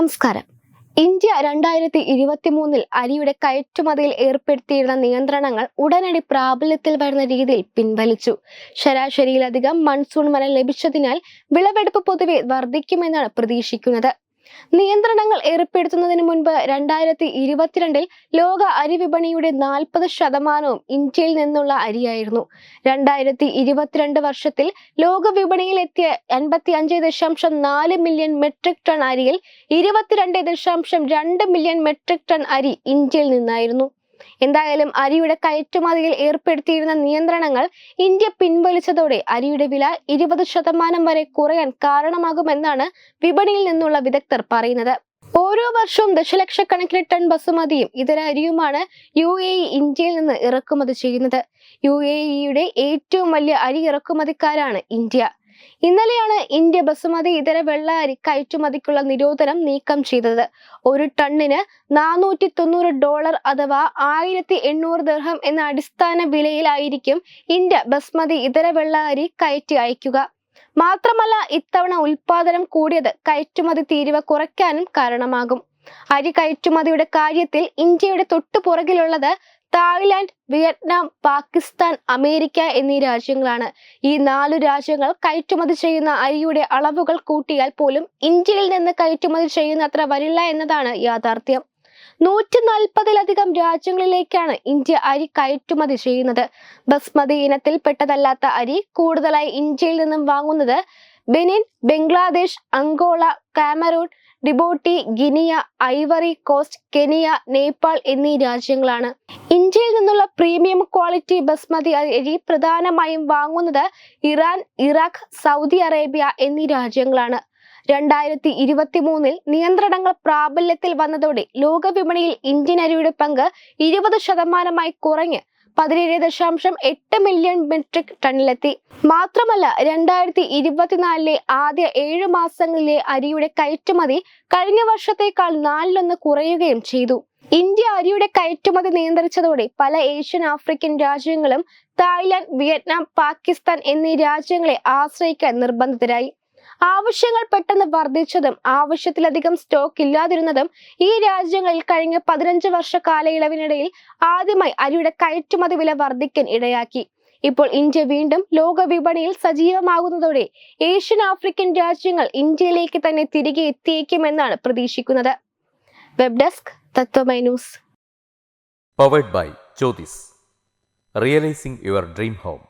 നമസ്കാരം. ഇന്ത്യ രണ്ടായിരത്തി ഇരുപത്തി മൂന്നിൽ അരിയുടെ കയറ്റുമതിയിൽ ഏർപ്പെടുത്തിയിരുന്ന നിയന്ത്രണങ്ങൾ ഉടനടി പ്രാബല്യത്തിൽ വരുന്ന രീതിയിൽ പിൻവലിച്ചു. ശരാശരിയിലധികം മൺസൂൺ മഴ ലഭിച്ചതിനാൽ വിളവെടുപ്പ് പൊതുവെ വർദ്ധിക്കുമെന്നാണ് പ്രതീക്ഷിക്കുന്നത്. നിയന്ത്രണങ്ങൾ ഏർപ്പെടുത്തുന്നതിന് മുൻപ് രണ്ടായിരത്തി ഇരുപത്തിരണ്ടിൽ ലോക അരി വിപണിയുടെ നാൽപ്പത് ശതമാനവും ഇന്ത്യയിൽ നിന്നുള്ള അരിയായിരുന്നു. രണ്ടായിരത്തി ഇരുപത്തിരണ്ട് വർഷത്തിൽ ലോക വിപണിയിൽ എത്തിയ എൺപത്തി അഞ്ച് ദശാംശം നാല് മില്യൺ മെട്രിക് ടൺ അരിയിൽ ഇരുപത്തിരണ്ട് ദശാംശം രണ്ട് മില്യൺ മെട്രിക് ടൺ അരി ഇന്ത്യയിൽ നിന്നായിരുന്നു. എന്തായാലും അരിയുടെ കയറ്റുമതിയിൽ ഏർപ്പെടുത്തിയിരുന്ന നിയന്ത്രണങ്ങൾ ഇന്ത്യ പിൻവലിച്ചതോടെ അരിയുടെ വില ഇരുപത് ശതമാനം വരെ കുറയാൻ കാരണമാകുമെന്നാണ് വിപണിയിൽ നിന്നുള്ള വിദഗ്ധർ പറയുന്നത്. ഓരോ വർഷവും ദശലക്ഷക്കണക്കിന് ടൺ ബസുമതിയും ഇതര അരിയുമാണ് യു എ ഇ ഇന്ത്യയിൽ നിന്ന് ഇറക്കുമതി ചെയ്യുന്നത്. യു എ ഇയുടെ ഏറ്റവും വലിയ അരി ഇറക്കുമതിക്കാരാണ് ഇന്ത്യ. ഇന്നലെയാണ് ഇന്ത്യ ബസുമതി ഇതര വെള്ള അരി കയറ്റുമതിക്കുള്ള നിരോധനം നീക്കം ചെയ്തത്. ഒരു ടണ്ണിന് നാനൂറ്റി തൊണ്ണൂറ് ഡോളർ അഥവാ ആയിരത്തി എണ്ണൂറ് ദർഹം എന്ന അടിസ്ഥാന വിലയിലായിരിക്കും ഇന്ത്യ ബസ്മതി ഇതര വെള്ള അരി കയറ്റി അയക്കുക. മാത്രമല്ല ഇത്തവണ ഉൽപാദനം കൂടിയത് കയറ്റുമതി തീരുവ കുറയ്ക്കാനും കാരണമാകും. അരി കയറ്റുമതിയുടെ കാര്യത്തിൽ ഇന്ത്യയുടെ തൊട്ടു പുറകിലുള്ളത് തായ്ലാന്റ് വിയറ്റ്നാം പാകിസ്ഥാൻ അമേരിക്ക എന്നീ രാജ്യങ്ങളാണ്. ഈ നാലു രാജ്യങ്ങൾ കയറ്റുമതി ചെയ്യുന്ന അരിയുടെ അളവുകൾ കൂട്ടിയാൽ പോലും ഇന്ത്യയിൽ നിന്ന് കയറ്റുമതി ചെയ്യുന്ന അത്ര വരില്ല എന്നതാണ് യാഥാർത്ഥ്യം. നൂറ്റി നാൽപ്പതിലധികം രാജ്യങ്ങളിലേക്കാണ് ഇന്ത്യ അരി കയറ്റുമതി ചെയ്യുന്നത്. ബസ്മതി ഇനത്തിൽപ്പെട്ടതല്ലാത്ത അരി കൂടുതലായി ഇന്ത്യയിൽ നിന്നും വാങ്ങുന്നത് Benin Bangladesh Angola Cameroon Djibouti Guinea Ivory Coast Kenya Nepal എന്നീ രാജ്യങ്ങളാണ്. ഇന്ത്യയിൽ നിന്നുള്ള പ്രീമിയം ക്വാളിറ്റി ബസ്മതി അരി പ്രധാനമായും വാങ്ങുന്നത് ഇറാൻ ഇറാഖ് സൗദി അറേബ്യ എന്നീ രാജ്യങ്ങളാണ്. രണ്ടായിരത്തി ഇരുപത്തി മൂന്നിൽ നിയന്ത്രണങ്ങൾ പ്രാബല്യത്തിൽ വന്നതോടെ ലോക വിപണിയിൽ ഇന്ത്യൻ അരിയുടെ പങ്ക് ഇരുപത് ശതമാനമായി കുറഞ്ഞ് പതിനേഴ് ദശാംശം എട്ട് മില്യൺ മെട്രിക് ടണ്ണിലെത്തി. മാത്രമല്ല രണ്ടായിരത്തി ഇരുപത്തിനാലിലെ ആദ്യ ഏഴ് മാസങ്ങളിലെ അരിയുടെ കയറ്റുമതി കഴിഞ്ഞ വർഷത്തേക്കാൾ നാലിലൊന്ന് കുറയുകയും ചെയ്തു. ഇന്ത്യ അരിയുടെ കയറ്റുമതി നിയന്ത്രിച്ചതോടെ പല ഏഷ്യൻ ആഫ്രിക്കൻ രാജ്യങ്ങളും തായ്ലാന്റ് വിയറ്റ്നാം പാകിസ്ഥാൻ എന്നീ രാജ്യങ്ങളെ ആശ്രയിക്കാൻ നിർബന്ധിതരായി. ആവശ്യങ്ങൾ പെട്ടെന്ന് വർദ്ധിച്ചതും ആവശ്യത്തിലധികം സ്റ്റോക്ക് ഇല്ലാതിരുന്നതും ഈ രാജ്യങ്ങളിൽ കഴിഞ്ഞ പതിനഞ്ച് വർഷ കാലയളവിനിടയിൽ ആദ്യമായി അരിയുടെ കയറ്റുമതി വില വർദ്ധിക്കാൻ ഇടയാക്കി. ഇപ്പോൾ ഇന്ത്യ വീണ്ടും ലോക വിപണിയിൽ സജീവമാകുന്നതോടെ ഏഷ്യൻ ആഫ്രിക്കൻ രാജ്യങ്ങൾ ഇന്ത്യയിലേക്ക് തന്നെ തിരികെ എത്തിയേക്കുമെന്നാണ് പ്രതീക്ഷിക്കുന്നത്. Web desk Tatwamayi news. Powered by Jyothis realising your dream home